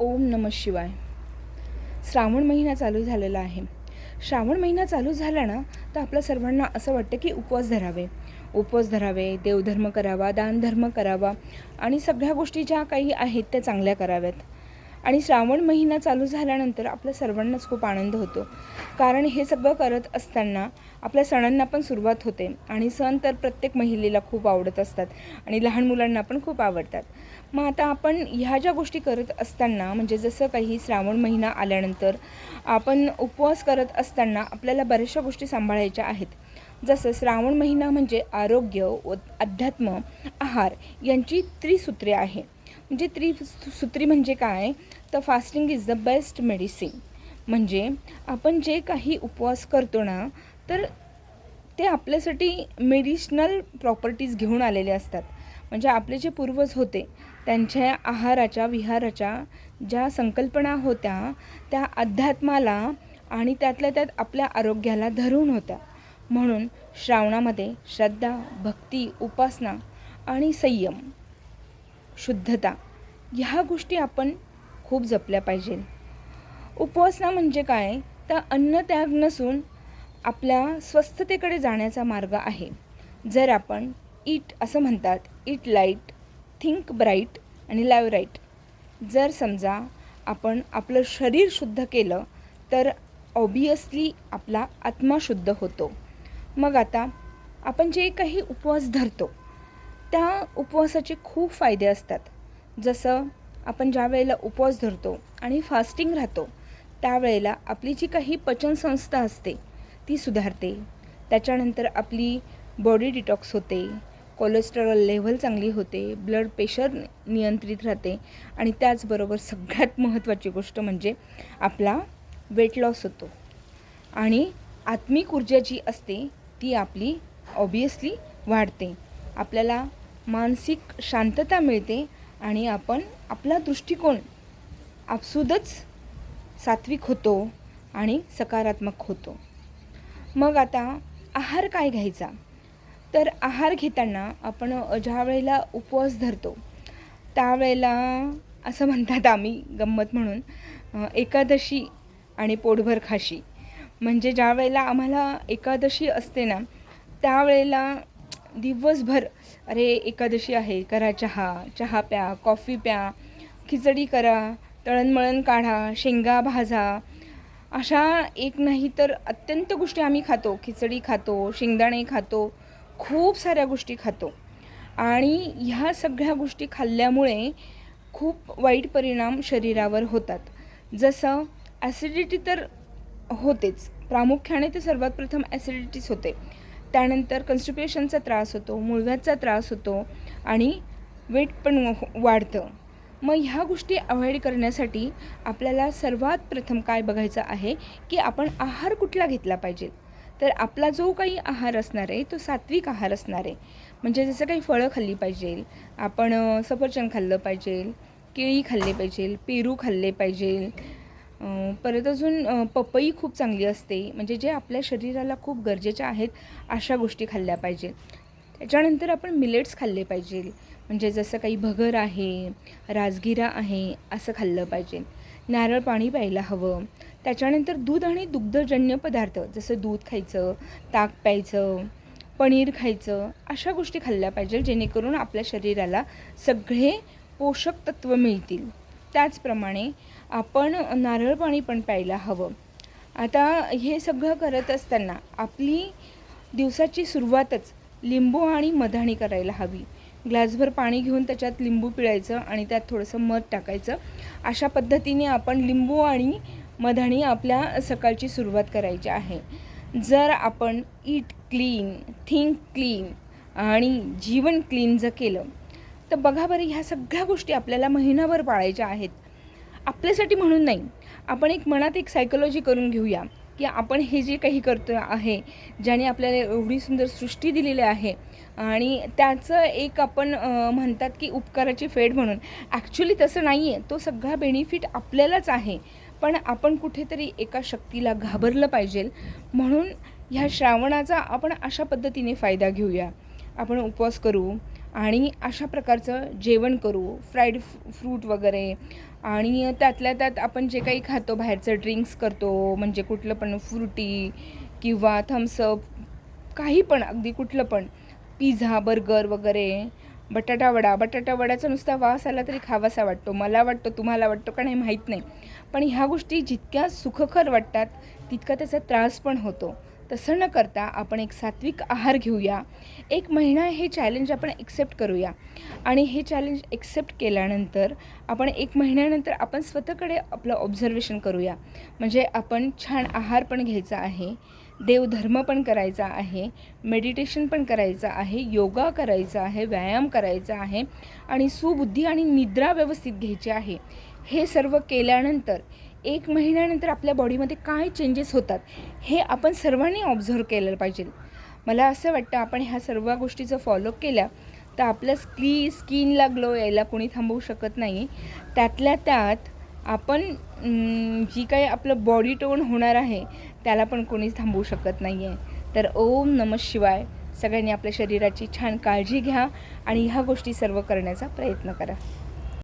ओम नम शिवाय. श्रावण महिना चालू झालेला आहे. श्रावण महिना चालू झाला ना तर आपल्या सर्वांना असं वाटतं की उपवास धरावे. उपवास धरावे देवधर्म करावा दानधर्म करावा आणि सगळ्या गोष्टी ज्या काही आहेत त्या चांगल्या कराव्यात. आणि श्रावण महिना चालू झाल्यानंतर आपल्या सर्वांनाच खूप आनंद होतो. कारण हे सगळं करत असताना आपल्या सणांना पण सुरुवात होते आणि सण तर प्रत्येक महिलेला खूप आवडत असतात आणि लहान मुलांना पण खूप आवडतात. मग आता आपण ह्या ज्या गोष्टी करत असताना म्हणजे जसं काही श्रावण महिना आल्यानंतर आपण उपवास करत असताना आपल्याला बऱ्याचशा गोष्टी सांभाळायच्या आहेत. जसं श्रावण महिना म्हणजे आरोग्य व अध्यात्म आहार यांची त्रिसूत्रे आहे. म्हणजे त्रिसूत्री म्हणजे काय? तर fasting is the best medicine म्हणजे आपण जे काही उपवास करतो ना तर ते आपल्यासाठी मेडिशनल प्रॉपर्टीज घेऊन आलेले असतात. म्हणजे आपले जे पूर्वज होते त्यांच्या आहाराच्या विहाराच्या ज्या संकल्पना होत्या त्या अध्यात्माला आणि त्यातल्या त्यात आपल्या आरोग्याला धरून होत्या. म्हणून श्रावणामध्ये श्रद्धा भक्ती उपासना आणि संयम शुद्धता ह्या गोष्टी आपण खूप जपल्या पाहिजे उपवासना म्हणजे काय? तर अन्न त्याग नसून आपल्या स्वस्थतेकडे जाण्याचा मार्ग आहे. जर आपण ईट असं म्हणतात इट लाइट थिंक ब्राईट आणि लाईव्ह राईट जर समजा आपण आपलं शरीर शुद्ध केलं तर ऑबियसली आपला आत्मा शुद्ध होतो. मग आता आपण जे काही उपवास धरतो त्या उपवासाचे खूप फायदे असतात. जसं आपण ज्या वेळेला उपवास धरतो आणि फास्टिंग राहतो त्यावेळेला आपली जी काही पचनसंस्था असते ती सुधारते. त्याच्यानंतर आपली बॉडी डिटॉक्स होते कोलेस्टेरॉल लेव्हल चांगली होते ब्लड प्रेशर नियंत्रित राहते आणि त्याचबरोबर सगळ्यात महत्त्वाची गोष्ट म्हणजे आपला वेट लॉस होतो. आणि आत्मिक ऊर्जा जी असते ती आपली ऑबियसली वाढते. आपल्याला मानसिक शांतता मिळते आणि आपण आपला दृष्टिकोन आपसुदच सात्विक होतो आणि सकारात्मक होतो. मग आता आहार काय घ्यायचा? तर आहार घेताना आपण ज्या वेळेला उपवास धरतो त्यावेळेला असं म्हणतात आम्ही गंमत म्हणून एकादशी आणि पोटभर खाशी. म्हणजे ज्या वेळेला आम्हाला एकादशी असते ना त्यावेळेला दिवसभर अरे एकादशी आहे करा चहा चहा प्या कॉफी प्या खिचडी करा तळणमळण काढा शेंगा भाजा अशा एक नाही तर अत्यंत गोष्टी आम्ही खातो. खिचडी खातो शेंगदाणे खातो खूप साऱ्या गोष्टी खातो. आणि ह्या सगळ्या गोष्टी खाल्ल्यामुळे खूप वाईट परिणाम शरीरावर होतात. जसं ॲसिडिटी तर होतेच. प्रामुख्याने ते सर्वात प्रथम ॲसिडिटीच होते. त्यानंतर कन्स्टिपेशनचा त्रास होतो मुळव्याचा त्रास होतो आणि वेट पण वाढतं. मग ह्या गोष्टी अवॉइड करण्यासाठी आपल्याला सर्वात प्रथम काय बघायचं आहे की आपण आहार कुठला घेतला पाहिजे? तर आपला जो काही आहार असणार आहे तो सात्विक आहार असणार आहे. म्हणजे जसं काही फळं खाल्ली पाहिजे आपण सफरचंद खाल्लं पाहिजे केळी खाल्ले पाहिजे पेरू खाल्ले पाहिजे परत अजून पपई खूप चांगली असते. म्हणजे जे आपल्या शरीराला खूप गरजेच्या आहेत अशा गोष्टी खाल्ल्या पाहिजे. त्याच्यानंतर आपण मिलेट्स खाल्ले पाहिजे. म्हणजे जसं काही भगर आहे राजगिरा आहे असं खाल्लं पाहिजे. नारळ पाणी प्यायला हवं. त्याच्यानंतर दूध आणि दुग्धजन्य पदार्थ जसं दूध खायचं ताक प्यायचं पनीर खायचं अशा गोष्टी खाल्ल्या पाहिजे जेणेकरून आपल्या शरीराला सगळे पोषक तत्त्व मिळतील. त्याचप्रमाणे आपण नारळ पाणी पण प्यायला हवं. आता हे सगळं करत असताना आपली दिवसाची सुरुवातच लिंबू आणि मधाणी करायला हवी. ग्लासभर पाणी घेऊन त्याच्यात लिंबू पिळायचं आणि त्यात थोडंसं मध टाकायचं. अशा पद्धतीने आपण लिंबू आणि मधाणी आपल्या सकाळची सुरुवात करायची आहे. जर आपण ईट क्लीन थिंक क्लीन आणि जीवन क्लीन जर केलं तर बघा बरं ह्या सगळ्या गोष्टी आपल्याला महिनाभर पाळायच्या आहेत. आपल्यासाठी म्हणून नाही. आपण एक मनात एक सायकोलॉजी करून घेऊया की आपण हे जे काही करतो आहे ज्याने आपल्याला एवढी सुंदर सृष्टी दिलेली आहे आणि त्याचं एक आपण म्हणतात की उपकाराची फेड म्हणून. ॲक्च्युली तसं नाही आहे तो सगळा बेनिफिट आपल्यालाच आहे. पण आपण कुठेतरी एका शक्तीला घाबरलं पाहिजे. म्हणून ह्या श्रावणाचा आपण अशा पद्धतीने फायदा घेऊया. आपण उपवास करू आणि अशा प्रकारचं जेवण करू फ्राईड फ्रूट वगैरे. आणि त्यातल्या त्यात आपण जे काही खातो बाहेरचं ड्रिंक्स करतो म्हणजे कुठलं पण फ्रुटी किंवा थम्सअप काही पण अगदी कुठलं पण. पिझ्झा बर्गर वगैरे बटाटा वडा. बटाटा वड्याचा नुसता वास आला तरी खावासा वाटतो. मला वाटतो तुम्हाला वाटतो का नाही माहीत नाही. पण ह्या गोष्टी जितक्या सुखकर वाटतात तितका त्याचा त्रास पण होतो. तसं न करता आपण एक सात्विक आहार घेऊया. एक महिना हे चॅलेंज आपण एक्सेप्ट करूया. आणि हे चॅलेंज एक्सेप्ट केल्यानंतर आपण एक महिन्यानंतर आपण स्वतःकडे आपलं ऑब्झर्वेशन करूया. म्हणजे आपण छान आहार पण घ्यायचा आहे देवधर्म पण करायचा आहे मेडिटेशन पण करायचं आहे योगा करायचा आहे व्यायाम करायचा आहे आणि सुबुद्धी आणि निद्रा व्यवस्थित घ्यायची आहे. हे सर्व केल्यानंतर एक महिन्यानंतर आपल्या बॉडीमध्ये काय चेंजेस होतात हे आपण सर्वांनी ऑब्झर्व केलं पाहिजे. मला असं वाटतं आपण ह्या सर्व गोष्टीचं फॉलो केल्या तर आपल्या स्की स्किनला ग्लो यायला कोणी थांबवू शकत नाही. त्यातल्या त्यात आपण जी काही आपलं बॉडी टोन होणार आहे त्याला पण कोणीच थांबवू शकत नाही आहे तर ओम नम शिवाय सगळ्यांनी आपल्या शरीराची छान काळजी घ्या आणि ह्या गोष्टी सर्व करण्याचा प्रयत्न करा.